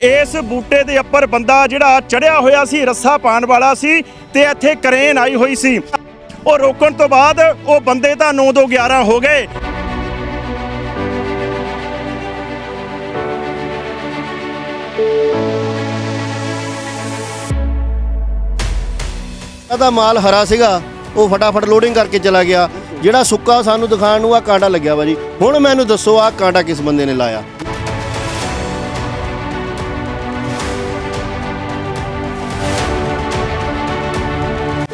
ਇਸ ਬੂਟੇ ਦੇ ਉੱਪਰ ਬੰਦਾ ਜਿਹੜਾ ਚੜਿਆ ਹੋਇਆ ਸੀ, ਰੱਸਾ ਪਾਣ ਵਾਲਾ ਸੀ ਤੇ ਇੱਥੇ ਕਰੇਨ ਆਈ ਹੋਈ ਸੀ। ਉਹ ਰੋਕਣ ਤੋਂ ਬਾਅਦ ਉਹ ਬੰਦੇ ਤਾਂ 9 ਤੋਂ 11 ਹੋ ਗਏ। ਦਾ ਮਾਲ ਹਰਾ ਸੀਗਾ, ਉਹ ਫਟਾਫਟ ਲੋਡਿੰਗ ਕਰਕੇ ਚਲਾ ਗਿਆ। ਜਿਹੜਾ ਸੁੱਕਾ ਸਾਨੂੰ ਦਿਖਾਉਣ ਨੂੰ ਆ ਕਾਂਟਾ ਲੱਗਿਆ ਵਾ ਜੀ। ਹੁਣ ਮੈਨੂੰ ਦੱਸੋ ਆ ਕਾਂਟਾ ਕਿਸ ਬੰਦੇ ਨੇ ਲਾਇਆ?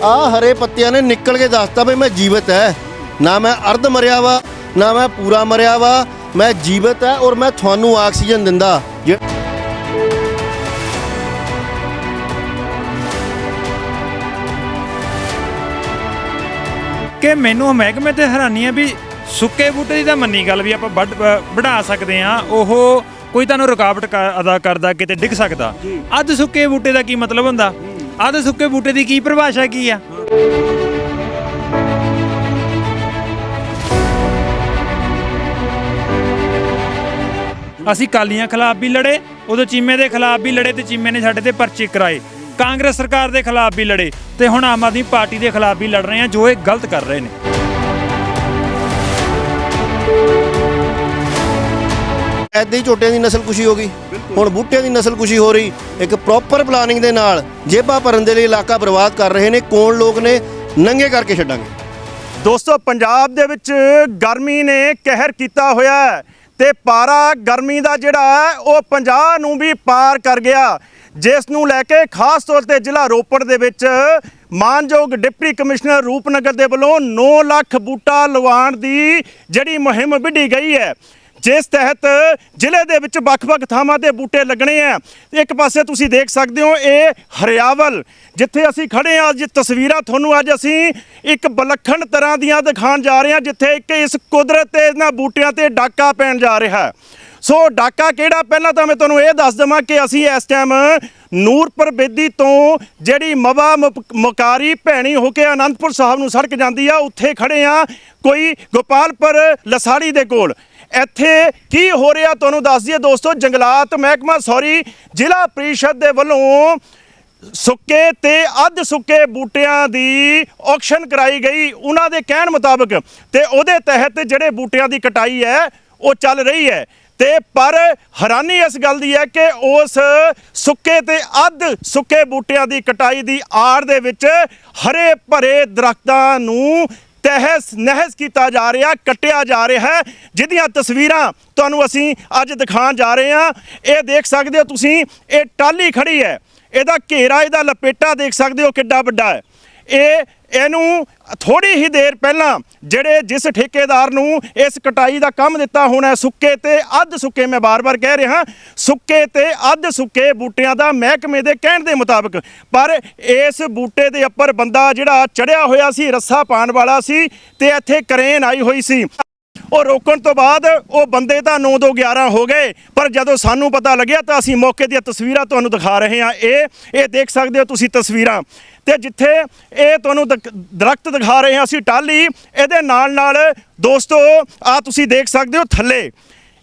ਆ ਹਰੇ ਪੱਤਿਆਂ ਨੇ ਨਿਕਲ ਕੇ ਦੱਸਤਾ ਵੀ ਮੈਂ ਜੀਵਤ ਹੈ ਨਾ ਮੈਂ ਅਰਧ ਮਰਿਆ ਵਾ ਨਾ ਮੈਂ ਪੂਰਾ ਮਰਿਆ ਵਾ ਮੈਂ ਜੀਵਤ ਹੈ ਔਰ ਮੈਂ ਤੁਹਾਨੂੰ ਆਕਸੀਜਨ ਦਿੰਦਾ। ਕਿ ਮੈਨੂੰ ਮਹਿਕਮੇ ਤੇ ਹੈਰਾਨੀ ਹੈ ਵੀ ਸੁੱਕੇ ਬੂਟੇ ਦੀ ਤਾਂ ਮੰਨੀ ਗੱਲ ਵੀ ਆਪਾਂ ਵੱਢ- ਵਢਾ ਸਕਦੇ ਆ। ਉਹ ਕੋਈ ਤੁਹਾਨੂੰ ਰੁਕਾਵਟ ਅਦਾ ਕਰਦਾ ਕਿਤੇ ਡਿੱਗ ਸਕਦਾ। ਅੱਧ ਸੁੱਕੇ ਬੂਟੇ ਦਾ ਕੀ ਮਤਲਬ ਹੁੰਦਾ? ਅੱਧ ਸੁੱਕੇ ਬੂਟੇ ਦੀ ਕੀ ਪਰਿਭਾਸ਼ਾ ਕੀ ਆ? ਅਸੀਂ ਕਾਲੀਆਂ ਖਿਲਾਫ ਵੀ ਲੜੇ, ਉਦੋਂ ਚੀਮੇ ਦੇ ਖਿਲਾਫ ਵੀ ਲੜੇ ਤੇ ਚੀਮੇ ਨੇ ਸਾਡੇ ਤੇ ਪਰਚੇ ਕਰਾਏ। ਕਾਂਗਰਸ ਸਰਕਾਰ ਦੇ ਖਿਲਾਫ ਵੀ ਲੜੇ ਤੇ ਹੁਣ ਆਮ ਆਦਮੀ ਪਾਰਟੀ ਦੇ ਖਿਲਾਫ ਵੀ ਲੜ ਰਹੇ ਆ, ਜੋ ਇਹ ਗਲਤ ਕਰ ਰਹੇ ਨੇ। ਐਦਾਂ ਹੀ ਝੋਟਿਆਂ ਦੀ ਨਸਲ ਕੁਸ਼ੀ ਹੋ ਗਈ। ਹੁਣ ਬੂਟਿਆਂ ਦੀ ਨਸਲਕੁਸ਼ੀ ਹੋ ਰਹੀ। ਇੱਕ ਪ੍ਰੋਪਰ ਪਲਾਨਿੰਗ ਦੇ ਨਾਲ ਜੇਬਾਂ ਭਰਨ ਦੇ ਲਈ ਇਲਾਕਾ ਬਰਬਾਦ ਕਰ ਰਹੇ ਨੇ। ਕੌਣ ਲੋਕ ਨੇ? ਨੰਗੇ ਕਰਕੇ ਛੱਡਾਂਗੇ। ਦੋਸਤੋ, ਪੰਜਾਬ ਦੇ ਵਿੱਚ ਗਰਮੀ ਨੇ ਕਹਿਰ ਕੀਤਾ ਹੋਇਆ ਹੈ ਤੇ ਪਾਰਾ ਗਰਮੀ ਦਾ ਜਿਹੜਾ ਹੈ, ਉਹ 50 ਨੂੰ ਵੀ ਪਾਰ ਕਰ ਗਿਆ। ਜਿਸ ਨੂੰ ਲੈ ਕੇ ਖਾਸ ਤੌਰ ਤੇ ਜ਼ਿਲ੍ਹਾ ਰੋਪੜ ਦੇ ਵਿੱਚ ਮਾਨਯੋਗ ਡਿਪਟੀ ਕਮਿਸ਼ਨਰ ਰੂਪਨਗਰ ਦੇ ਵੱਲੋਂ 9 ਲੱਖ ਬੂਟਾ ਲਵਾਉਣ ਦੀ ਜਿਹੜੀ ਮੁਹਿੰਮ ਵਿੱਢੀ ਗਈ ਹੈ। ਜਿਸ ਤਹਿਤ ਜ਼ਿਲ੍ਹੇ ਦੇ ਵਿੱਚ ਵੱਖ-ਵੱਖ ਥਾਵਾਂ ਤੇ ਬੂਟੇ ਲੱਗਣੇ ਆ। ਇੱਕ ਪਾਸੇ ਤੁਸੀਂ ਦੇਖ ਸਕਦੇ ਹੋ ਇਹ ਹਰਿਆਵਲ, ਜਿੱਥੇ ਅਸੀਂ ਖੜੇ ਆ। ਅੱਜ ਤਸਵੀਰਾਂ ਤੁਹਾਨੂੰ ਅੱਜ ਅਸੀਂ ਇੱਕ ਬਲੱਖਣ ਤਰ੍ਹਾਂ ਦੀਆਂ ਦਿਖਾਉਣ ਜਾ ਰਹੇ ਹਾਂ, ਜਿੱਥੇ ਇੱਕ ਇਸ ਕੁਦਰਤ ਤੇ ਇਹਨਾਂ ਬੂਟਿਆਂ ਤੇ ਡਾਕਾ ਪੈਣ ਜਾ ਰਿਹਾ ਸੋ ਡਾਕਾ ਕਿਹੜਾ? ਪਹਿਲਾਂ ਤਾਂ ਮੈਂ ਤੁਹਾਨੂੰ ਇਹ ਦੱਸ ਦਵਾਂ ਕਿ ਅਸੀਂ ਇਸ ਟਾਈਮ ਨੂਰਪੁਰ ਬੇਦੀ ਤੋਂ ਜਿਹੜੀ ਮਵਾ ਮੁਪ- ਮੁਕਾਰੀ ਭੈਣੀ ਹੋ ਕੇ ਆਨੰਦਪੁਰ ਸਾਹਿਬ ਨੂੰ ਸੜਕ ਜਾਂਦੀ ਆ, ਉੱਥੇ ਖੜੇ ਆ ਕੋਈ ਗੋਪਾਲਪੁਰ ਲਸਾੜੀ ਦੇ ਕੋਲ। ਇੱਥੇ ਕੀ ਹੋ ਰਿਹਾ ਤੁਹਾਨੂੰ ਦੱਸ ਦਈਏ ਦੋਸਤੋ, ਜੰਗਲਾਤ ਮਹਿਕਮਾ ਸੌਰੀ ਜ਼ਿਲ੍ਹਾ ਪ੍ਰੀਸ਼ਦ ਦੇ ਵੱਲੋਂ ਸੁੱਕੇ ਤੇ ਅੱਧ ਸੁੱਕੇ ਬੂਟਿਆਂ ਦੀ ਆਕਸ਼ਨ ਕਰਾਈ ਗਈ। ਉਹਨਾਂ ਦੇ ਕਹਿਣ ਮੁਤਾਬਕ ਤੇ ਉਹਦੇ ਤਹਿਤ ਜਿਹੜੇ ਬੂਟਿਆਂ ਦੀ ਕਟਾਈ ਹੈ, ਉਹ ਚੱਲ ਰਹੀ ਹੈ। ਤੇ ਪਰ ਹੈਰਾਨੀ ਇਸ ਗੱਲ ਦੀ ਹੈ ਕਿ ਉਸ ਸੁੱਕੇ ਤੇ ਅੱਧ ਸੁੱਕੇ ਬੂਟਿਆਂ ਦੀ ਕਟਾਈ ਦੀ ਆੜ ਦੇ ਵਿੱਚ ਹਰੇ ਭਰੇ ਦਰਖਤਾਂ ਨੂੰ ਤਹਿਸ ਨਹਿਸ ਕੀਤਾ ਜਾ ਰਿਹਾ, ਕੱਟਿਆ ਜਾ ਰਿਹਾ ਹੈ। ਜਿਹਦੀਆਂ ਤਸਵੀਰਾਂ ਤੁਹਾਨੂੰ ਅਸੀਂ ਅੱਜ ਦਿਖਾਉਣ ਜਾ ਰਹੇ ਹਾਂ। ਇਹ ਦੇਖ ਸਕਦੇ ਹੋ ਤੁਸੀਂ, ਇਹ ਟਾਲੀ ਖੜੀ ਹੈ। ਇਹਦਾ ਘੇਰਾ, ਇਹਦਾ ਲਪੇਟਾ ਦੇਖ ਸਕਦੇ ਹੋ ਕਿੱਡਾ ਵੱਡਾ ਹੈ। ਇਹ ਇਹਨੂੰ ਥੋੜੀ ਹੀ ਦੇਰ ਪਹਿਲਾਂ ਜਿਹੜੇ ਜਿਸ ਠੇਕੇਦਾਰ ਨੂੰ ਇਸ ਕਟਾਈ ਦਾ ਕੰਮ ਦਿੱਤਾ ਹੋਣਾ ਸੁੱਕੇ ਤੇ ਅੱਧ ਸੁੱਕੇ ਮੈਂ ਬਾਰ-ਬਾਰ ਕਹਿ ਰਿਹਾ, ਸੁੱਕੇ ਤੇ ਅੱਧ ਸੁੱਕੇ ਬੂਟਿਆਂ ਦਾ ਮਹਿਕਮੇ ਦੇ ਕਹਿਣ ਦੇ ਮੁਤਾਬਕ, ਪਰ ਇਸ ਬੂਟੇ ਦੇ ਉੱਪਰ ਬੰਦਾ ਜਿਹੜਾ ਚੜਿਆ ਹੋਇਆ ਸੀ, ਰੱਸਾ ਪਾਣ ਵਾਲਾ ਸੀ ਤੇ ਇੱਥੇ ਕਰੇਨ ਆਈ ਹੋਈ ਸੀ। ਉਹ ਰੋਕਣ ਤੋਂ ਬਾਅਦ ਉਹ ਬੰਦੇ ਤਾਂ 9 ਤੋਂ 11 ਹੋ ਗਏ, ਪਰ ਜਦੋਂ ਸਾਨੂੰ ਪਤਾ ਲੱਗਿਆ ਤਾਂ ਅਸੀਂ ਮੌਕੇ ਦੀਆਂ ਤਸਵੀਰਾਂ ਤੁਹਾਨੂੰ ਦਿਖਾ ਰਹੇ ਹਾਂ। ਇਹ ਇਹ ਦੇਖ ਸਕਦੇ ਹੋ ਤੁਸੀਂ ਤਸਵੀਰਾਂ। ਤੇ ਜਿੱਥੇ ਇਹ ਤੁਹਾਨੂੰ ਦਕ- ਦਰਖਤ ਦਿਖਾ ਰਹੇ ਹਾਂ ਅਸੀਂ ਟਾਲੀ ਇਹਦੇ ਨਾਲ ਨਾਲ ਦੋਸਤੋ ਆ ਤੁਸੀਂ ਦੇਖ ਸਕਦੇ ਹੋ ਥੱਲੇ।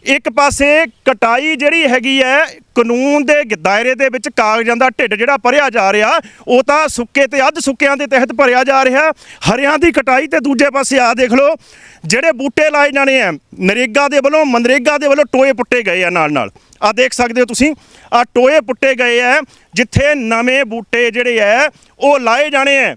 ਇੱਕ ਪਾਸੇ ਕਟਾਈ ਜਿਹੜੀ ਹੈਗੀ ਹੈ ਕਾਨੂੰਨ ਦੇ ਦਾਇਰੇ ਦੇ ਵਿੱਚ ਕਾਗਜ਼ਾਂ ਦਾ ਢਿੱਡ ਜਿਹੜਾ ਭਰਿਆ ਜਾ ਰਿਹਾ, ਉਹ ਤਾਂ ਸੁੱਕੇ ਤੇ ਅੱਧ ਸੁੱਕਿਆਂ ਦੇ ਤਹਿਤ ਭਰਿਆ ਜਾ ਰਿਹਾ, ਹਰਿਆਂ ਦੀ ਕਟਾਈ ਤੇ ਦੂਜੇ ਪਾਸੇ ਆ ਦੇਖ ਲਓ, ਜਿਹੜੇ ਬੂਟੇ ਲਾਏ ਜਾਣੇ ਆ ਨਰੇਗਾ ਦੇ ਵੱਲੋਂ, ਮਨਰੇਗਾ ਦੇ ਵੱਲੋਂ ਟੋਏ ਪੁੱਟੇ ਗਏ ਆ ਨਾਲ ਨਾਲ। ਆ ਦੇਖ ਸਕਦੇ ਹੋ ਤੁਸੀਂ ਆ ਟੋਏ ਪੁੱਟੇ ਗਏ ਆ ਜਿੱਥੇ ਨਵੇਂ ਬੂਟੇ ਜਿਹੜੇ ਆ ਉਹ ਲਾਏ ਜਾਣੇ ਆ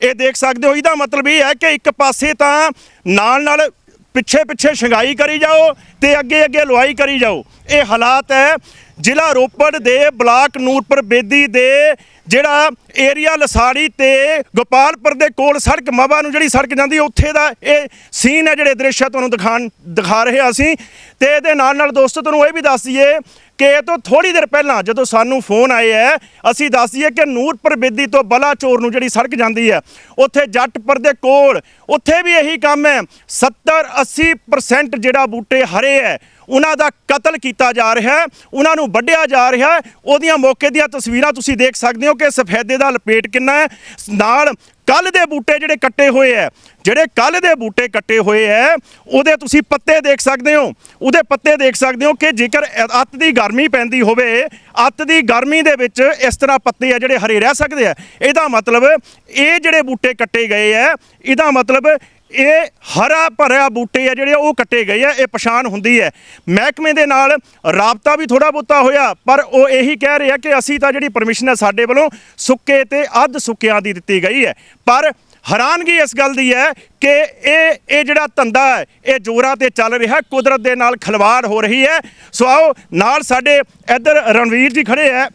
ਇਹ ਦੇਖ ਸਕਦੇ ਹੋ, ਇਹਦਾ ਮਤਲਬ ਇਹ ਹੈ ਕਿ ਇੱਕ ਪਾਸੇ ਤਾਂ ਨਾਲ ਨਾਲ ਪਿੱਛੇ ਪਿੱਛੇ ਸ਼ੰਗਾਈ ਕਰੀ ਜਾਓ ਤੇ ਅੱਗੇ ਅੱਗੇ ਲੁਆਈ ਕਰੀ ਜਾਓ। ਇਹ ਹਾਲਾਤ ਹੈ ਜ਼ਿਲ੍ਹਾ ਰੋਪੜ ਦੇ ਬਲਾਕ ਨੂਰਪੁਰ ਬੇਦੀ ਦੇ ਜਿਹੜਾ ਏਰੀਆ ਲਸਾੜੀ ਤੇ ਗੋਪਾਲਪੁਰ ਦੇ ਕੋਲ ਸੜਕ ਮਵਾ ਨੂੰ ਜਿਹੜੀ ਸੜਕ ਜਾਂਦੀ ਹੈ, ਉੱਥੇ ਦਾ ਇਹ ਸੀਨ ਹੈ ਜਿਹੜੇ ਦ੍ਰਿਸ਼ ਹੈ ਤੁਹਾਨੂੰ ਦਿਖਾਣ ਦਿਖਾ ਰਹੇ ਹਾਂ ਅਸੀਂ। ਤੇ ਇਹਦੇ ਨਾਲ ਨਾਲ ਦੋਸਤੋ ਤੁਹਾਨੂੰ ਇਹ ਵੀ ਦੱਸ ਦਈਏ ਕਿ ਇਹ ਤੋਂ ਥੋੜੀ ਦੇਰ ਪਹਿਲਾਂ ਜਦੋਂ ਸਾਨੂੰ ਫੋਨ ਆਏ ਹੈ ਅਸੀਂ ਦੱਸ ਦਈਏ ਕਿ ਨੂਰਪੁਰ ਬੇਦੀ ਤੋਂ ਬਲਾਚੌਰ ਨੂੰ ਜਿਹੜੀ ਸੜਕ ਜਾਂਦੀ ਹੈ ਉੱਥੇ ਜੱਟਪੁਰ ਦੇ ਕੋਲ, ਉੱਥੇ ਵੀ ਇਹੀ ਕੰਮ ਹੈ 70 80% ਜਿਹੜਾ ਬੂਟੇ ਹਰੇ ਹੈ ਉਹਨਾਂ ਦਾ ਕਤਲ ਕੀਤਾ ਜਾ ਰਿਹਾ ਹੈ, ਉਹਨਾਂ ਨੂੰ ਵੱਢਿਆ ਜਾ ਰਿਹਾ ਹੈ। ਉਹਦੀਆਂ ਮੌਕੇ ਦੀਆਂ ਤਸਵੀਰਾਂ ਤੁਸੀਂ ਦੇਖ ਸਕਦੇ ਹੋ ਕਿ ਸਫੈਦੇ ਦਾ ਲਪੇਟ ਕਿੰਨਾ ਹੈ। ਨਾਲ ਕੱਲ ਦੇ ਬੂਟੇ ਜਿਹੜੇ ਕੱਟੇ ਹੋਏ ਹੈ, ਜਿਹੜੇ ਕੱਲ ਦੇ ਬੂਟੇ ਕੱਟੇ ਹੋਏ ਐ ਉਹਦੇ ਤੁਸੀਂ ਪੱਤੇ ਦੇਖ ਸਕਦੇ ਹੋ। ਉਹਦੇ ਪੱਤੇ ਦੇਖ ਸਕਦੇ ਹੋ ਕਿ ਜੇਕਰ ਅੱਤ ਦੀ ਗਰਮੀ ਪੈਂਦੀ ਹੋਵੇ, ਅੱਤ ਦੀ ਗਰਮੀ ਦੇ ਵਿੱਚ ਇਸ ਤਰ੍ਹਾਂ ਪੱਤੇ ਆ ਜਿਹੜੇ ਹਰੇ ਰਹਿ ਸਕਦੇ ਆ। ਇਹਦਾ ਮਤਲਬ ਇਹ ਜਿਹੜੇ ਬੂਟੇ ਕੱਟੇ ਗਏ ਐ ਇਹਦਾ ਮਤਲਬ ਇਹ ਹਰਾ ਭਰਿਆ ਬੂਟੇ ਆ ਜਿਹੜੇ ਉਹ ਕੱਟੇ ਗਏ ਆ, ਇਹ ਪਛਾਣ ਹੁੰਦੀ ਹੈ। ਮਹਿਕਮੇ ਦੇ ਨਾਲ ਰਾਬਤਾ ਵੀ ਥੋੜਾ ਬੋਤਾ ਹੋਇਆ, ਪਰ ਉਹ ਇਹੀ ਕਹਿ ਰਹੇ ਆ ਕਿ ਅਸੀਂ ਤਾਂ ਜਿਹੜੀ ਪਰਮਿਸ਼ਨ ਹੈ ਸਾਡੇ ਵੱਲੋਂ ਸੁੱਕੇ ਤੇ ਅੱਧ ਸੁੱਕਿਆਂ ਦੀ ਦਿੱਤੀ ਗਈ ਹੈ। ਪਰ ਹੈਰਾਨਗੀ ਇਸ ਗੱਲ ਦੀ ਹੈ ਕਿ ਇਹ ਇਹ ਜਿਹੜਾ ਧੰਦਾ ਹੈ, ਇਹ ਜੋਰਾਂ ਤੇ ਚੱਲ ਰਿਹਾ, ਕੁਦਰਤ ਦੇ ਨਾਲ ਖਿਲਵਾੜ ਹੋ ਰਹੀ ਹੈ। ਸੋ ਆਓ, ਨਾਲ ਸਾਡੇ ਇੱਧਰ ਰਣਵੀਰ ਜੀ ਖੜੇ ਹੈ।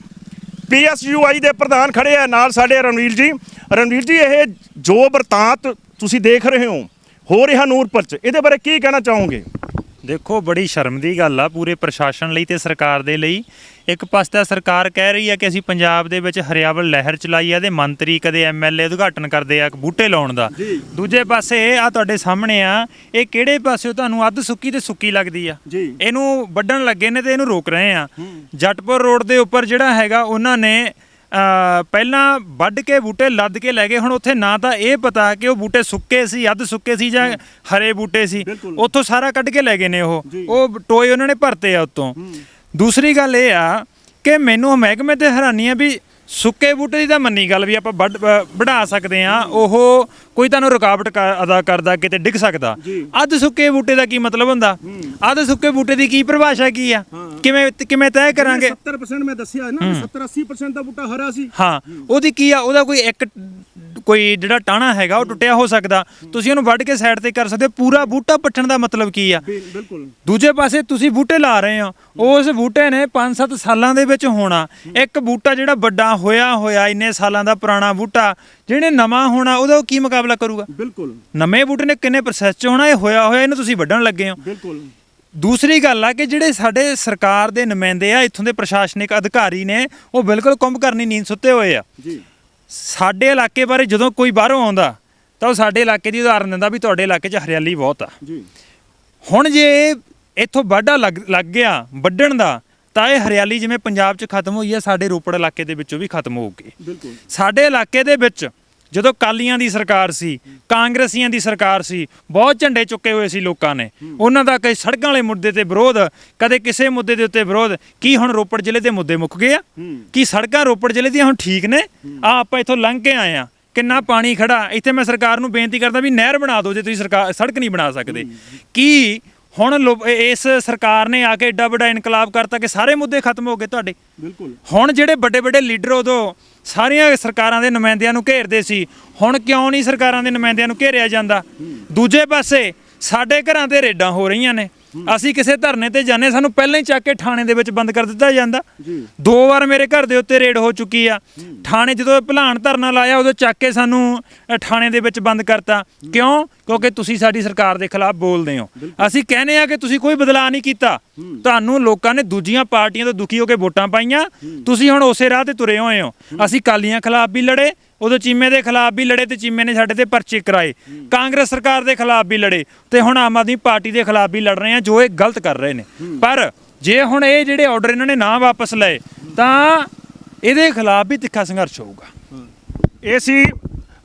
ਪੀਐਸਯੂਆਈ ਦੇ ਪ੍ਰਧਾਨ ਖੜੇ ਹੈ ਨਾਲ ਸਾਡੇ ਰਣਵੀਰ ਜੀ। ਰਣਵੀਰ ਜੀ, ਇਹ ਜੋ ਵਰਤਾਂਤ ਤੁਸੀਂ ਦੇਖ ਰਹੇ ਹੋ ਹੋ ਰਿਹਾ ਨੂਰਪੁਰ ਚ। ਇਹਦੇ ਬਾਰੇ ਕੀ ਕਹਿਣਾ ਚਾਹੋਗੇ? ਦੇਖੋ ਬੜੀ ਸ਼ਰਮ ਦੀ ਗੱਲ ਆ ਪੂਰੇ ਪ੍ਰਸ਼ਾਸਨ ਲਈ ਤੇ ਸਰਕਾਰ ਦੇ ਲਈ। ਇੱਕ ਪਾਸੇ ਤਾਂ ਸਰਕਾਰ ਕਹਿ ਰਹੀ ਹੈ ਕਿ ਅਸੀਂ ਪੰਜਾਬ ਦੇ ਵਿੱਚ ਹਰਿਆਵਲ ਲਹਿਰ ਚਲਾਈ ਆ ਤੇ ਮੰਤਰੀ ਕਦੇ ਐਮਐਲਏ ਉਦਘਾਟਨ ਕਰਦੇ ਆ ਬੂਟੇ ਲਾਉਣ ਦਾ। ਦੂਜੇ ਪਾਸੇ ਆ ਤੁਹਾਡੇ ਸਾਹਮਣੇ ਆ ਇਹ ਕਿਹੜੇ ਪਾਸੇ ਤੁਹਾਨੂੰ ਅੱਧ ਸੁੱਕੀ ਤੇ ਸੁੱਕੀ ਲੱਗਦੀ ਆ। ਇਹਨੂੰ ਵੱਢਣ ਲੱਗੇ ਨੇ ਤੇ ਇਹਨੂੰ ਰੋਕ ਰਹੇ ਆ। ਜੱਟਪੁਰ ਰੋਡ ਦੇ ਉੱਪਰ ਜਿਹੜਾ ਹੈਗਾ ਉਹਨਾਂ ਨੇ ਪਹਿਲਾਂ ਵੱਢ ਕੇ ਬੂਟੇ ਲੱਦ ਕੇ ਲੈ ਗਏ ਹੁਣ ਉੱਥੇ ਨਾ ਤਾਂ ਇਹ ਪਤਾ ਕਿ ਉਹ ਬੂਟੇ ਸੁੱਕੇ ਸੀ ਅੱਧ ਸੁੱਕੇ ਸੀ ਜਾਂ ਹਰੇ ਬੂਟੇ ਸੀ। ਉੱਥੋਂ ਸਾਰਾ ਕੱਢ ਕੇ ਲੈ ਗਏ ਨੇ ਉਹ। ਉਹ ਟੋਏ ਉਹਨਾਂ ਨੇ ਭਰਤੇ ਆ ਉੱਤੋਂ ਦੂਸਰੀ ਗੱਲ ਇਹ ਆ ਕਿ ਮੈਨੂੰ ਮਹਿਕਮੇ ਤੇ ਹੈਰਾਨੀ ਆ ਵੀ ਸੁੱਕੇ ਬੂਟੇ ਦੀ ਤਾਂ ਮੰਨੀ ਗੱਲ ਵੀ ਆਪਾਂ ਵੱਢ- ਅ, ਵਢਾ ਸਕਦੇ ਆ ਉਹ ਕੋਈ ਤੁਹਾਨੂੰ ਰੁਕਾਵਟ ਅਦਾ ਕਰਦਾ ਕਿਤੇ ਡਿੱਗ ਸਕਦਾ। ਅੱਧ ਸੁੱਕੇ ਬੂਟੇ ਦਾ ਕੀ ਮਤਲਬ ਹੁੰਦਾ? ਅੱਧ ਸੁੱਕੇ ਬੂਟੇ ਦੀ ਕੀ ਪਰਿਭਾਸ਼ਾ ਕੀ ਆ? ਕਿਵੇਂ ਕਿਵੇਂ ਤੈਅ ਕਰਾਂਗੇ? 70% ਮੈਂ ਦੱਸਿਆ ਨਾ 70 80% ਦਾ ਬੂਟਾ ਹਰਾ ਸੀ। ਹਾਂ। ਉਹਦੀ ਕੀ ਆ? ਉਹਦਾ ਕੋਈ ਇੱਕ ਕੋਈ ਜਿਹੜਾ ਟਾਣਾ ਹੈਗਾ ਉਹ ਟੁੱਟਿਆ ਹੋ ਸਕਦਾ। ਤੁਸੀਂ ਉਹਨੂੰ ਵੱਢ ਕੇ ਸਾਈਡ ਤੇ ਕਰ ਸਕਦੇ ਹੋ। ਪੂਰਾ ਬੂਟਾ ਪੱਟਣ ਦਾ ਮਤਲਬ ਕੀ ਆ? ਬਿਲਕੁਲ। ਦੂਜੇ ਪਾਸੇ ਤੁਸੀਂ ਬੂਟੇ ਲਾ ਰਹੇ ਹੋ। ਉਸ ਬੂਟੇ ਨੇ 5-7 ਸਾਲਾਂ ਦੇ ਵਿੱਚ ਹੋਣਾ। ਇੱਕ ਬੂਟਾ ਜਿਹੜਾ ਵੱਡਾ ਹੋਇਆ ਹੋਇਆ ਇੰਨੇ ਸਾਲਾਂ ਦਾ ਪੁਰਾਣਾ ਬੂਟਾ ਜਿਹਨੇ ਨਵਾਂ ਹੋਣਾ ਉਹਦਾ ਉਹ ਕੀ ਮੁਕਾਬਲਾ ਕਰੂਗਾ? ਬਿਲਕੁਲ। ਨਵੇਂ ਬੂਟੇ ਨੇ ਕਿੰਨੇ ਪ੍ਰੋਸੈਸ ਚ ਹੋਣਾ ਇਹ ਹੋਇਆ ਹੋਇਆ ਇਹਨੂੰ ਤੁਸੀਂ ਵੱਢਣ ਲੱਗੇ ਹੋ। ਬਿਲਕੁਲ। ਦੂਸਰੀ ਗੱਲ ਆ ਕਿ ਜਿਹੜੇ ਸਾਡੇ ਸਰਕਾਰ ਦੇ ਨੁਮਾਇੰਦੇ ਆ ਇੱਥੋਂ ਦੇ ਪ੍ਰਸ਼ਾਸਨਿਕ ਅਧਿਕਾਰੀ ਨੇ ਉਹ ਬਿਲਕੁਲ ਕੁੰਭ ਕਰਨੀ ਨੀਂਦ ਸੁੱਤੇ ਹੋਏ ਆ। ਜੀ। ਸਾਡੇ ਇਲਾਕੇ ਬਾਰੇ ਜਦੋਂ ਕੋਈ ਬਾਹਰੋਂ ਆਉਂਦਾ ਤਾਂ ਉਹ ਸਾਡੇ ਇਲਾਕੇ ਦੀ ਉਦਾਹਰਨ ਦਿੰਦਾ ਵੀ ਤੁਹਾਡੇ ਇਲਾਕੇ 'ਚ ਹਰਿਆਲੀ ਬਹੁਤ ਆ। ਜੀ। ਹੁਣ ਜੇ ਇੱਥੋਂ ਵਾਢਾ ਲੱਗ ਲੱਗ ਗਿਆ ਵੱਢਣ ਦਾ ਤਾਂ ਇਹ ਹਰਿਆਲੀ ਜਿਵੇਂ ਪੰਜਾਬ 'ਚ ਖਤਮ ਹੋਈ ਹੈ ਸਾਡੇ ਰੋਪੜ ਇਲਾਕੇ ਦੇ ਵਿੱਚੋਂ ਵੀ ਖਤਮ ਹੋਊਗੀ। ਬਿਲਕੁਲ। ਸਾਡੇ ਇਲਾਕੇ ਦੇ ਵਿੱਚ ਜਦੋਂ ਕਾਲੀਆਂ ਦੀ ਸਰਕਾਰ ਸੀ ਕਾਂਗਰਸੀਆਂ ਦੀ ਸਰਕਾਰ ਸੀ ਬਹੁਤ ਝੰਡੇ ਚੁੱਕੇ ਹੋਏ ਸੀ ਲੋਕਾਂ ਨੇ। ਉਹਨਾਂ ਦਾ ਕਈ ਸੜਕਾਂ ਵਾਲੇ ਮੁੱਦੇ ਤੇ ਵਿਰੋਧ ਕਦੇ ਕਿਸੇ ਮੁੱਦੇ ਦੇ ਉੱਤੇ ਵਿਰੋਧ ਕੀ ਹੁਣ ਰੋਪੜ ਜ਼ਿਲ੍ਹੇ ਦੇ ਮੁੱਦੇ ਮੁੱਕ ਗਏ ਆ? ਕੀ ਸੜਕਾਂ ਰੋਪੜ ਜ਼ਿਲ੍ਹੇ ਦੀਆਂ ਹੁਣ ਠੀਕ ਨੇ? ਆ ਆਪਾਂ ਇੱਥੋਂ ਲੰਘ ਕੇ ਆਏ ਆ। ਕਿੰਨਾ ਪਾਣੀ ਖੜਾ। ਇੱਥੇ ਮੈਂ ਸਰਕਾਰ ਨੂੰ ਬੇਨਤੀ ਕਰਦਾ ਵੀ ਨਹਿਰ ਬਣਾ ਦਿਓ ਜੇ ਤੁਸੀਂ ਸਰਕਾਰ ਸੜਕ ਨਹੀਂ ਬਣਾ ਸਕਦੇ। ਕੀ ਹੁਣ ਇਸ ਸਰਕਾਰ ਨੇ ਆ ਕੇ ਏਡਾ ਵੱਡਾ ਇਨਕਲਾਬ ਕਰਤਾ ਕਿ ਸਾਰੇ ਮੁੱਦੇ ਖਤਮ ਹੋ ਗਏ ਤੁਹਾਡੇ? ਬਿਲਕੁਲ। ਹੁਣ ਜਿਹੜੇ ਵੱਡੇ ਵੱਡੇ ਲੀਡਰ ਉਦੋਂ ਸਾਰੀਆਂ ਸਰਕਾਰਾਂ ਦੇ ਨੁਮਾਇੰਦਿਆਂ ਨੂੰ ਘੇਰਦੇ ਸੀ। ਹੁਣ ਕਿਉਂ ਨਹੀਂ ਸਰਕਾਰਾਂ ਦੇ ਨੁਮਾਇੰਦਿਆਂ ਨੂੰ ਘੇਰਿਆ ਜਾਂਦਾ? ਦੂਜੇ ਪਾਸੇ ਸਾਡੇ ਘਰਾਂ ਤੇ ਰੇਡਾਂ ਹੋ ਰਹੀਆਂ ਨੇ। ਅਸੀਂ ਕਿਸੇ ਧਰਨੇ ਤੇ ਜਾਂਦੇ ਸਾਨੂੰ ਪਹਿਲਾਂ ਹੀ ਚੱਕ ਕੇ ਥਾਣੇ ਦੇ ਵਿੱਚ ਬੰਦ ਕਰ ਦਿੱਤਾ ਜਾਂਦਾ। ਦੋ ਵਾਰ ਮੇਰੇ ਘਰ ਦੇ ਉੱਤੇ ਰੇਡ ਹੋ ਚੁੱਕੀ ਆ। ਥਾਣੇ ਜਦੋਂ ਭਲਾਣ ਧਰਨਾ ਲਾਇਆ ਉਦੋਂ ਚੱਕ ਕੇ ਸਾਨੂੰ ਥਾਣੇ ਦੇ ਵਿੱਚ ਬੰਦ ਕਰਤਾ। ਕਿਉਂ? ਕਿਉਂਕਿ ਤੁਸੀਂ ਸਾਡੀ ਸਰਕਾਰ ਦੇ ਖਿਲਾਫ ਬੋਲਦੇ ਹੋ। ਅਸੀਂ ਕਹਿੰਦੇ ਆ ਕਿ ਤੁਸੀਂ ਕੋਈ ਬਦਲਾਅ ਨਹੀਂ ਕੀਤਾ। ਤੁਹਾਨੂੰ ਲੋਕਾਂ ਨੇ ਦੂਜੀਆਂ ਪਾਰਟੀਆਂ ਤੋਂ ਦੁਖੀ ਹੋ ਕੇ ਵੋਟਾਂ ਪਾਈਆਂ। ਤੁਸੀਂ ਹੁਣ ਉਸੇ ਰਾਹ ਤੇ ਤੁਰੇ ਹੋਏ ਹੋ। ਅਸੀਂ ਕਾਲੀਆਂ ਖਿਲਾਫ ਵੀ ਲੜੇ ਉਦੋਂ ਚੀਮੇ ਦੇ ਖਿਲਾਫ ਵੀ ਲੜੇ ਤੇ ਚੀਮੇ ਨੇ ਸਾਡੇ ਤੇ ਪਰਚੇ ਕਰਾਏ। ਕਾਂਗਰਸ ਸਰਕਾਰ ਦੇ ਖਿਲਾਫ ਵੀ ਲੜੇ ਤੇ ਹੁਣ ਆਮ ਆਦਮੀ ਪਾਰਟੀ ਦੇ ਖਿਲਾਫ ਵੀ ਲੜ ਰਹੇ ਆ ਜੋ ਇਹ ਗਲਤ ਕਰ ਰਹੇ ਨੇ। ਪਰ ਜੇ ਹੁਣ ਇਹ ਜਿਹੜੇ ਆਰਡਰ ਇਹਨਾਂ ਨੇ ਨਾ ਵਾਪਸ ਲਏ ਤਾਂ ਇਹਦੇ ਖਿਲਾਫ ਵੀ ਤਿੱਖਾ ਸੰਘਰਸ਼ ਹੋਊਗਾ। ਇਹ ਸੀ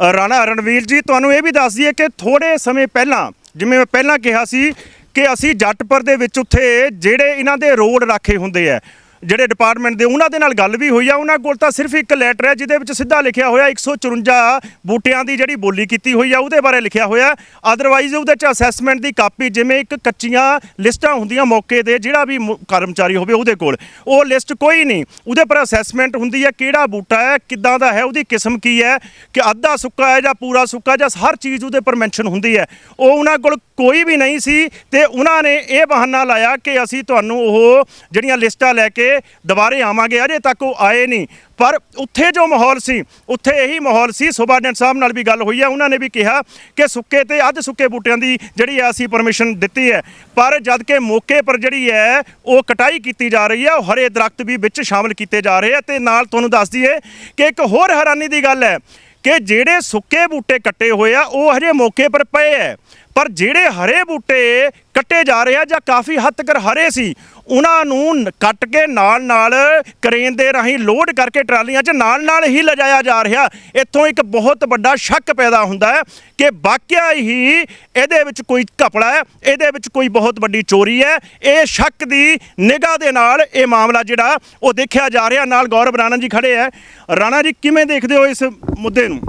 ਰਾਣਾ ਰਣਵੀਰ ਜੀ, ਤੁਹਾਨੂੰ ਇਹ ਵੀ ਦੱਸ ਦਈਏ ਕਿ ਥੋੜੇ ਸਮੇਂ ਪਹਿਲਾਂ, ਜਿਵੇਂ ਮੈਂ ਪਹਿਲਾਂ ਕਿਹਾ ਸੀ ਕਿ ਅਸੀਂ ਜੱਟਪੁਰ ਦੇ ਵਿੱਚ ਉੱਥੇ ਜਿਹੜੇ ਇਹਨਾਂ ਦੇ ਰੋਡ ਰਾਖੇ ਹੁੰਦੇ ਆ ਜਿਹੜੇ ਡਿਪਾਰਟਮੈਂਟ ਦੇ, ਉਹਨਾਂ ਦੇ ਨਾਲ ਗੱਲ ਵੀ ਹੋਈ ਆ। ਉਹਨਾਂ ਕੋਲ ਤਾਂ ਸਿਰਫ ਇੱਕ ਲੈਟਰ ਹੈ, ਜਿਹਦੇ ਵਿੱਚ ਸਿੱਧਾ ਲਿਖਿਆ ਹੋਇਆ 154 ਬੂਟਿਆਂ ਦੀ ਜਿਹੜੀ ਬੋਲੀ ਕੀਤੀ ਹੋਈ ਆ, ਉਹਦੇ ਬਾਰੇ ਲਿਖਿਆ ਹੋਇਆ। ਅਦਰਵਾਈਜ਼ ਉਹਦੇ ਚ ਅਸੈਸਮੈਂਟ ਦੀ ਕਾਪੀ ਜਿਵੇਂ ਇੱਕ ਕੱਚੀਆਂ ਲਿਸਟਾਂ ਹੁੰਦੀਆਂ ਮੌਕੇ ਤੇ ਜਿਹੜਾ ਵੀ ਮੁ- ਕਰਮਚਾਰੀ ਹੋਵੇ ਉਹਦੇ ਕੋਲ। ਉਹ ਲਿਸਟ ਕੋਈ ਨਹੀਂ। ਉਹਦੇ ਪਰ ਅਸੈਸਮੈਂਟ ਹੁੰਦੀ ਹੈ ਕਿਹੜਾ ਬੂਟਾ ਹੈ, ਕਿੱਦਾਂ ਦਾ ਹੈ, ਉਹਦੀ ਕਿਸਮ ਕੀ ਹੈ, ਕਿ ਅੱਧਾ ਸੁੱਕਾ ਹੈ ਜਾਂ ਪੂਰਾ ਸੁੱਕਾ, ਜਾਂ ਹਰ ਚੀਜ਼ ਉਹਦੇ ਪਰ ਮੈਂਸ਼ਨ ਹੁੰਦੀ ਹੈ। ਉਹ ਉਹਨਾਂ ਕੋਲ ਕੋਈ ਵੀ ਨਹੀਂ ਸੀ ਤੇ ਉਹਨਾਂ ਨੇ ਇਹ ਬਹਾਨਾ ਲਾਇਆ ਕਿ ਅਸੀਂ ਤੁਹਾਨੂੰ ਉਹ ਜਿਹੜੀਆਂ ਲਿਸਟਾਂ ਲੈ ਕੇ ਦੁਬਾਰੇ ਆਵਾਂਗੇ, ਅਜੇ ਤੱਕ ਉਹ ਆਏ ਨਹੀਂ। ਪਰ ਉੱਥੇ ਜੋ ਮਾਹੌਲ ਸੀ, ਉੱਥੇ ਇਹੀ ਮਾਹੌਲ ਸੀ। ਸੁਬਾਡੈਂਟ ਸਾਹਿਬ ਨਾਲ ਵੀ ਗੱਲ ਹੋਈ ਹੈ ਉਹਨਾਂ ਨੇ ਵੀ ਕਿਹਾ ਕਿ ਸੁੱਕੇ ਤੇ ਅੱਧ ਸੁੱਕੇ ਬੂਟਿਆਂ ਦੀ ਜਿਹੜੀ ਹੈ ਅਸੀਂ ਪਰਮਿਸ਼ਨ ਦਿੱਤੀ ਹੈ। ਪਰ ਜਦ ਕਿ ਮੌਕੇ ਪਰ ਜਿਹੜੀ ਹੈ, ਉਹ ਕਟਾਈ ਕੀਤੀ ਜਾ ਰਹੀ ਹੈ ਉਹ ਹਰੇ ਦਰਖਤ ਵੀ ਵਿੱਚ ਸ਼ਾਮਲ ਕੀਤੇ ਜਾ ਰਹੇ ਆ ਤੇ ਨਾਲ ਤੁਹਾਨੂੰ ਦੱਸ ਦਈਏ ਕਿ ਇੱਕ ਹੋਰ ਹੈਰਾਨੀ ਦੀ ਗੱਲ ਹੈ ਕਿ ਜਿਹੜੇ ਸੁੱਕੇ ਬੂਟੇ ਕੱਟੇ ਹੋਏ ਆ, ਉਹ ਹਜੇ ਮੌਕੇ ਪਰ ਪਏ ਐ ਪਰ ਜਿਹੜੇ ਹਰੇ ਬੂਟੇ ਕੱਟੇ ਜਾ ਰਹੇ ਆ ਜਾਂ ਕਾਫੀ ਹੱਦ ਤੱਕ ਹਰੇ ਸੀ, ਉਹਨਾਂ ਨੂੰ ਕੱਟ ਕੇ ਨਾਲ ਨਾਲ ਕਰੇਨ ਦੇ ਰਾਹੀਂ ਲੋਡ ਕਰਕੇ ਟਰਾਲੀਆਂ 'ਚ ਨਾਲ ਨਾਲ ਹੀ ਲਿਜਾਇਆ ਜਾ ਰਿਹਾ। ਇੱਥੋਂ ਇੱਕ ਬਹੁਤ ਵੱਡਾ ਸ਼ੱਕ ਪੈਦਾ ਹੁੰਦਾ ਹੈ ਕਿ ਵਾਕਿਆ ਹੀ ਇਹਦੇ ਵਿੱਚ ਕੋਈ ਘਪਲਾ ਹੈ, ਇਹਦੇ ਵਿੱਚ ਕੋਈ ਬਹੁਤ ਵੱਡੀ ਚੋਰੀ ਹੈ। ਇਹ ਸ਼ੱਕ ਦੀ ਨਿਗਾਹ ਦੇ ਨਾਲ ਇਹ ਮਾਮਲਾ ਜਿਹੜਾ, ਉਹ ਦੇਖਿਆ ਜਾ ਰਿਹਾ। ਨਾਲ ਗੌਰਵ ਰਾਣਾ ਜੀ ਖੜੇ ਹੈ। ਰਾਣਾ ਜੀ, ਕਿਵੇਂ ਦੇਖਦੇ ਹੋ ਇਸ ਮੁੱਦੇ ਨੂੰ?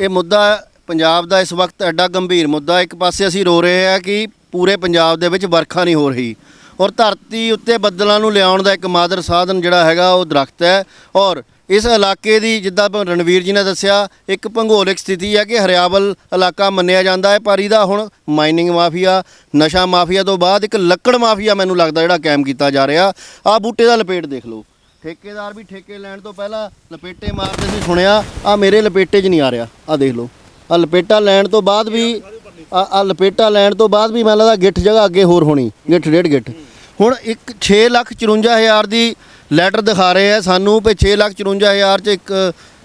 ਇਹ ਮੁੱਦਾ ਪੰਜਾਬ ਦਾ ਇਸ ਵਕਤ ਐਡਾ ਗੰਭੀਰ ਮੁੱਦਾ, ਇੱਕ ਪਾਸੇ ਅਸੀਂ ਰੋ ਰਹੇ ਹਾਂ ਕਿ ਪੂਰੇ ਪੰਜਾਬ ਦੇ ਵਿੱਚ ਵਰਖਾ ਨਹੀਂ ਹੋ ਰਹੀ ਔਰ ਧਰਤੀ ਉੱਤੇ ਬੱਦਲਾਂ ਨੂੰ ਲਿਆਉਣ ਦਾ ਇੱਕ ਮਾਦਰ ਸਾਧਨ ਜਿਹੜਾ ਹੈਗਾ ਉਹ ਦਰਖਤ ਹੈ ਔਰ ਇਸ ਇਲਾਕੇ ਦੀ ਜਿੱਦਾਂ ਰਣਵੀਰ ਜੀ ਨੇ ਦੱਸਿਆ, ਇੱਕ ਭੂਗੋਲਿਕ ਸਥਿਤੀ ਹੈ ਕਿ ਹਰਿਆਵਲ ਇਲਾਕਾ ਮੰਨਿਆ ਜਾਂਦਾ ਹੈ, ਪਰ ਇਹਦਾ ਹੁਣ ਮਾਈਨਿੰਗ ਮਾਫੀਆ, ਨਸ਼ਾ ਮਾਫੀਆ ਤੋਂ ਬਾਅਦ ਇੱਕ ਲੱਕੜ ਮਾਫੀਆ ਮੈਨੂੰ ਲੱਗਦਾ ਜਿਹੜਾ ਕਾਇਮ ਕੀਤਾ ਜਾ ਰਿਹਾ। ਆ ਬੂਟੇ ਦਾ ਲਪੇਟ ਦੇਖ ਲਓ। ਠੇਕੇਦਾਰ ਵੀ ਠੇਕੇ ਲੈਣ ਤੋਂ ਪਹਿਲਾਂ ਲਪੇਟੇ ਮਾਰਦੇ ਸੀ, ਸੁਣਿਆ ਆ ਮੇਰੇ ਲਪੇਟੇ 'ਚ ਨਹੀਂ ਆ ਰਿਹਾ। ਆ ਦੇਖ ਲਓ। ਆ ਲਪੇਟਾ ਲੈਣ ਤੋਂ ਬਾਅਦ ਵੀ ਆ ਲਪੇਟਾ ਲੈਣ ਤੋਂ ਬਾਅਦ ਵੀ ਮੈਨੂੰ ਲੱਗਦਾ ਗਿੱਠ ਜਗ੍ਹਾ ਅੱਗੇ ਹੋਰ ਹੋਣੀ, ਗਿੱਠ, ਡੇਢ ਗਿੱਠ। ਹੁਣ ਇੱਕ 6 ਲੱਖ 54 ਹਜ਼ਾਰ ਦੀ ਲੈਟਰ ਦਿਖਾ ਰਹੇ ਆ ਸਾਨੂੰ ਵੀ 6 ਲੱਖ 54 ਹਜ਼ਾਰ 'ਚ ਇੱਕ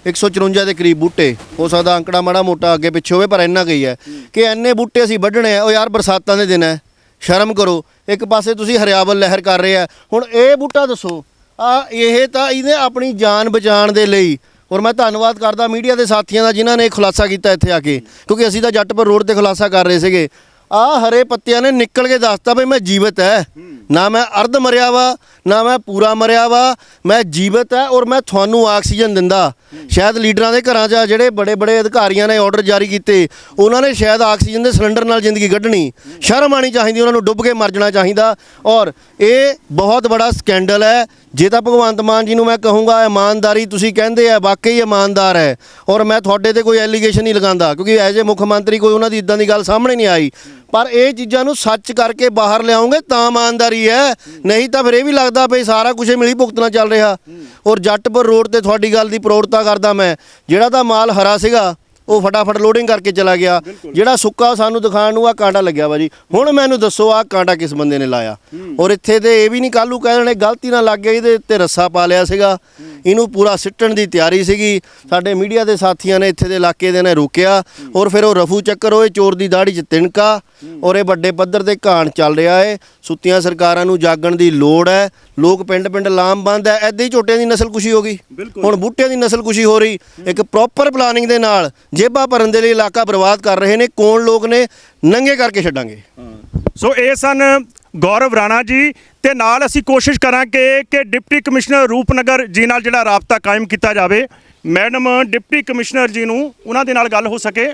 154 ਦੇ ਕਰੀਬ ਬੂਟੇ। ਹੋ ਸਕਦਾ ਅੰਕੜਾ ਮਾੜਾ ਮੋਟਾ ਅੱਗੇ ਪਿੱਛੇ ਹੋਵੇ, ਪਰ ਇੰਨਾ ਗਈ ਹੈ ਕਿ ਇੰਨੇ ਬੂਟੇ ਅਸੀਂ ਵੱਢਣੇ ਆ, ਉਹ ਯਾਰ ਬਰਸਾਤਾਂ ਦੇ ਦਿਨ ਹੈ। ਸ਼ਰਮ ਕਰੋ। ਇੱਕ ਪਾਸੇ ਤੁਸੀਂ ਹਰਿਆਵਲ ਲਹਿਰ ਕਰ ਰਹੇ ਆ। ਹੁਣ ਇਹ ਬੂਟਾ ਦੱਸੋ। ਆ ਇਹ ਤਾਂ ਇਹਨੇ ਆਪਣੀ ਜਾਨ ਬਚਾਉਣ ਦੇ ਲਈ ਔਰ ਮੈਂ ਧੰਨਵਾਦ ਕਰਦਾ ਮੀਡੀਆ ਦੇ ਸਾਥੀਆਂ ਦਾ ਜਿਨ੍ਹਾਂ ਨੇ ਖੁਲਾਸਾ ਕੀਤਾ ਇੱਥੇ ਆ ਕੇ, ਕਿਉਂਕਿ ਅਸੀਂ ਤਾਂ ਜੱਟਪੁਰ ਰੋਡ ਤੇ ਖੁਲਾਸਾ ਕਰ ਰਹੇ ਸੀਗੇ। ਆ ਹਰੇ ਪੱਤਿਆਂ ਨੇ ਨਿਕਲ ਕੇ ਦੱਸਤਾ ਵੀ ਮੈਂ ਜੀਵਤ ਹੈ ਨਾ ਮੈਂ ਅਰਧ ਮਰਿਆ ਵਾ, ਨਾ ਮੈਂ ਪੂਰਾ ਮਰਿਆ ਵਾ, ਮੈਂ ਜੀਵਤ ਹੈ ਔਰ ਮੈਂ ਤੁਹਾਨੂੰ ਆਕਸੀਜਨ ਦਿੰਦਾ। ਸ਼ਾਇਦ ਲੀਡਰਾਂ ਦੇ ਘਰਾਂ 'ਚ ਜਿਹੜੇ ਬੜੇ ਬੜੇ ਅਧਿਕਾਰੀਆਂ ਨੇ ਆਰਡਰ ਜਾਰੀ ਕੀਤੇ, ਉਹਨਾਂ ਨੇ ਸ਼ਾਇਦ ਆਕਸੀਜਨ ਦੇ ਸਿਲੰਡਰ ਨਾਲ ਜ਼ਿੰਦਗੀ ਕੱਢਣੀ। ਸ਼ਰਮ ਆਣੀ ਚਾਹੀਦੀ, ਉਹਨਾਂ ਨੂੰ ਡੁੱਬ ਕੇ ਮਰ ਜਾਣਾ ਚਾਹੀਦਾ। ਔਰ ਇਹ ਬਹੁਤ ਬੜਾ ਸਕੈਂਡਲ ਹੈ ਜੇ ਤਾਂ ਭਗਵੰਤ ਮਾਨ ਜੀ ਨੂੰ ਮੈਂ ਕਹੂੰਗਾ, ਇਮਾਨਦਾਰੀ ਤੁਸੀਂ ਕਹਿੰਦੇ ਆ, ਵਾਕਈ ਇਮਾਨਦਾਰ ਹੈ। ਔਰ ਮੈਂ ਤੁਹਾਡੇ ਤੇ ਕੋਈ ਐਲੀਗੇਸ਼ਨ ਨਹੀਂ ਲਗਾਉਂਦਾ, ਕਿਉਂਕਿ ਐਜ਼ ਏ ਮੁੱਖ ਮੰਤਰੀ ਕੋਈ ਉਹਨਾਂ ਦੀ ਇਦਾਂ ਦੀ ਗੱਲ ਸਾਹਮਣੇ ਨਹੀਂ ਆਈ। ਪਰ ਇਹ ਚੀਜ਼ਾਂ ਨੂੰ ਸੱਚ ਕਰਕੇ ਬਾਹਰ ਲਿਆਉਂਗੇ ਤਾਂ ਇਮਾਨਦਾਰੀ ਹੈ। ਨਹੀਂ ਤਾਂ ਫਿਰ ਇਹ ਵੀ ਲੱਗਦਾ ਭਈ ਸਾਰਾ ਕੁਝ ਮਿਲੀ ਭੁਗਤਣਾ ਚੱਲ ਰਿਹਾ। ਔਰ ਜੱਟਪੁਰ ਰੋਡ ਤੇ ਤੁਹਾਡੀ ਗੱਲ ਦੀ ਪ੍ਰੋੜਤਾ ਕਰਦਾ ਮੈਂ। ਜਿਹੜਾ ਤਾਂ ਮਾਲ ਹਰਾ ਸੀਗਾ ਉਹ ਫਟਾਫਟ ਲੋਡਿੰਗ ਕਰਕੇ ਚਲਾ ਗਿਆ। ਜਿਹੜਾ ਸੁੱਕਾ ਸਾਨੂੰ ਦਿਖਾਉਣ ਨੂੰ ਆ ਕਾਂਟਾ ਲੱਗਿਆ ਵਾ ਜੀ। ਹੁਣ ਮੈਨੂੰ ਦੱਸੋ ਆ ਕਾਂਟਾ ਕਿਸ ਬੰਦੇ ਨੇ ਲਾਇਆ? ਔਰ ਇੱਥੇ ਤੇ ਇਹ ਵੀ ਨਹੀਂ ਕੱਲੂ ਕਹਿ ਦੇਣੇ ਗਲਤੀ ਨਾਲ ਲੱਗ ਗਿਆ ਇਹਦੇ ਉੱਤੇ ਰੱਸਾ ਪਾ ਲਿਆ ਸੀਗਾ। ਇਹਨੂੰ ਪੂਰਾ ਸਿੱਟਣ ਦੀ ਤਿਆਰੀ ਸੀਗੀ। ਸਾਡੇ ਮੀਡੀਆ ਦੇ ਸਾਥੀਆਂ ਨੇ ਇੱਥੇ ਦੇ ਇਲਾਕੇ ਦੇ ਨੇ ਰੋਕਿਆ ਔਰ ਫਿਰ ਉਹ ਰਫੂ ਚੱਕਰ ਹੋਏ ਚੋਰ ਦੀ ਦਾੜੀ 'ਚ ਤਿਣਕਾ ਔਰ ਇਹ ਵੱਡੇ ਪੱਧਰ ਤੇ ਘਾਣ ਚੱਲ ਰਿਹਾ ਏ। ਸੁੱਤੀਆਂ ਸਰਕਾਰਾਂ ਨੂੰ ਜਾਗਣ ਦੀ ਲੋੜ ਹੈ। ਲੋਕ ਪਿੰਡ ਪਿੰਡ ਲਾਮਬੰਦ ਹੈ। ਐਦਾਂ ਹੀ ਝੋਟਿਆਂ ਦੀ ਨਸਲਕੁਸ਼ੀ ਹੋ ਗਈ। ਹੁਣ ਬੂਟਿਆਂ ਦੀ ਨਸਲਕੁਸ਼ੀ ਹੋ ਰਹੀ। ਇੱਕ ਪ੍ਰੋਪਰ ਪਲਾਨਿੰਗ ਦੇ ਨਾਲ ਜੇਬਾਂ ਭਰਨ ਦੇ ਲਈ ਇਲਾਕਾ ਬਰਬਾਦ ਕਰ ਰਹੇ ਨੇ। ਕੌਣ ਲੋਕ ਨੇ? ਨੰਗੇ ਕਰਕੇ ਛੱਡਾਂਗੇ। ਸੋ ਇਹ ਸਨ ਗੌਰਵ ਰਾਣਾ ਜੀ ਤੇ ਨਾਲ ਅਸੀਂ ਕੋਸ਼ਿਸ਼ ਕਰਾਂਗੇ ਕਿ ਡਿਪਟੀ ਕਮਿਸ਼ਨਰ ਰੂਪਨਗਰ ਜੀ ਨਾਲ ਜਿਹੜਾ ਰਾਬਤਾ ਕਾਇਮ ਕੀਤਾ ਜਾਵੇ। ਮੈਡਮ, ਡਿਪਟੀ ਕਮਿਸ਼ਨਰ ਜੀ ਨੂੰ ਉਹਨਾਂ ਦੇ ਨਾਲ ਗੱਲ ਹੋ ਸਕੇ।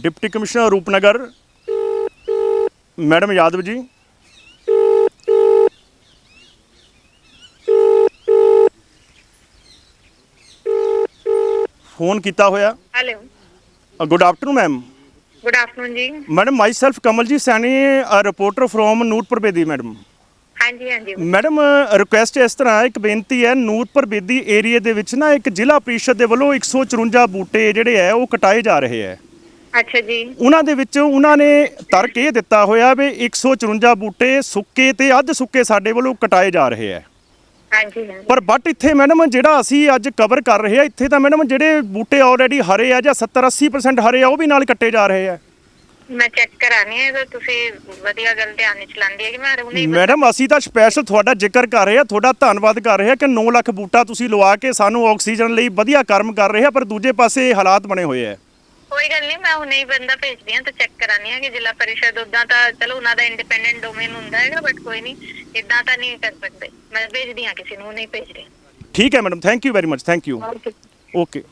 Deputy commissioner Rupnagar. Madam Yadav ji. Phone ਕੀਤਾ ਹੋਇਆ। Hello. Good afternoon ma'am good afternoon ji. Madam myself Kamaljit Saini reporter from Nurpur Bedi madam ਹਾਂਜੀ ਹਾਂਜੀ। ਮੈਡਮ ਰਿਕੁਐਸਟ ਇਸ ਤਰ੍ਹਾਂ ਇੱਕ ਬੇਨਤੀ ਹੈ ਨੂਰਪੁਰ ਬੇਦੀ ਏਰੀਆ ਦੇ ਵਿੱਚ ਨਾ ਇੱਕ ਜ਼ਿਲ੍ਹਾ ਪ੍ਰੀਸ਼ਦ ਦੇ ਵੱਲੋਂ 154 ਬੂਟੇ ਜਿਹੜੇ ਹੈ ਉਹ ਕਟਾਏ ਜਾ ਰਹੇ ਹੈ। ਅੱਛਾ ਜੀ। ਉਹਨਾਂ ਦੇ ਵਿੱਚ ਉਹਨਾਂ ਨੇ ਤਰਕ ਇਹ ਦਿੱਤਾ ਹੋਇਆ ਵੀ 154 ਬੂਟੇ ਸੁੱਕੇ ਤੇ ਅੱਧ ਸੁੱਕੇ ਸਾਡੇ ਵੱਲੋਂ ਕਟਾਏ ਜਾ ਰਹੇ ਹੈ। ਹਾਂਜੀ ਹਾਂਜੀ। ਪਰ ਬਟ ਇੱਥੇ ਮੈਡਮ ਜਿਹੜਾ ਅਸੀਂ ਅੱਜ ਕਵਰ ਕਰ ਰਹੇ ਆ ਇੱਥੇ ਤਾਂ ਮੈਡਮ ਜਿਹੜੇ ਬੂਟੇ ਆਲਰੇਡੀ ਹਰੇ ਆ ਜਾਂ 70 80% ਹਰੇ ਆ ਉਹ ਵੀ ਨਾਲ ਕੱਟੇ ਜਾ ਰਹੇ ਆ। ਮੈਂ ਚੈੱਕ ਕਰਾਣੀ ਹੈ ਤਾਂ ਤੁਸੀਂ ਵਧੀਆ ਗੱਲ ਧਿਆਨ ਵਿੱਚ ਲਾਉਂਦੀ ਹੈ ਕਿ ਮੈਂ ਉਹਨੇ ਮੈਡਮ ਅਸੀਂ ਤਾਂ ਸਪੈਸ਼ਲ ਤੁਹਾਡਾ ਜ਼ਿਕਰ ਕਰ ਰਹੇ ਆ ਤੁਹਾਡਾ ਧੰਨਵਾਦ ਕਰ ਰਹੇ ਆ ਕਿ 9 ਲੱਖ ਬੂਟਾ ਤੁਸੀਂ ਲਵਾ ਕੇ ਸਾਨੂੰ ਆਕਸੀਜਨ ਲਈ ਵਧੀਆ ਕਰਮ ਕਰ ਰਹੇ ਆ ਪਰ ਦੂਜੇ ਪਾਸੇ ਹਾਲਾਤ ਬਣੇ ਹੋਏ ਆ। ਕੋਈ ਗੱਲ ਨਹੀਂ ਮੈਂ ਹੁਣੇ ਹੀ ਬੰਦਾ ਭੇਜਦੀ ਹਾਂ ਤਾਂ ਚੈੱਕ ਕਰਾਣੀ ਹੈ ਕਿ ਜ਼ਿਲ੍ਹਾ ਪਰਿਸ਼ਦ ਉਦਾਂ ਤਾਂ ਚਲੋ ਉਹਨਾਂ ਦਾ ਇੰਡੀਪੈਂਡੈਂਟ ਡੋਮੇਨ ਹੁੰਦਾ ਹੈਗਾ ਬਟ ਕੋਈ ਨਹੀਂ ਇਦਾਂ ਤਾਂ ਨਹੀਂ ਕਰ ਸਕਦੇ। ਮੈਂ ਭੇਜਦੀ ਹਾਂ ਕਿਸੇ ਨੂੰ ਨਹੀਂ ਭੇਜ ਰਹੀ ਠੀਕ ਹੈ madam thank you very much thank you okay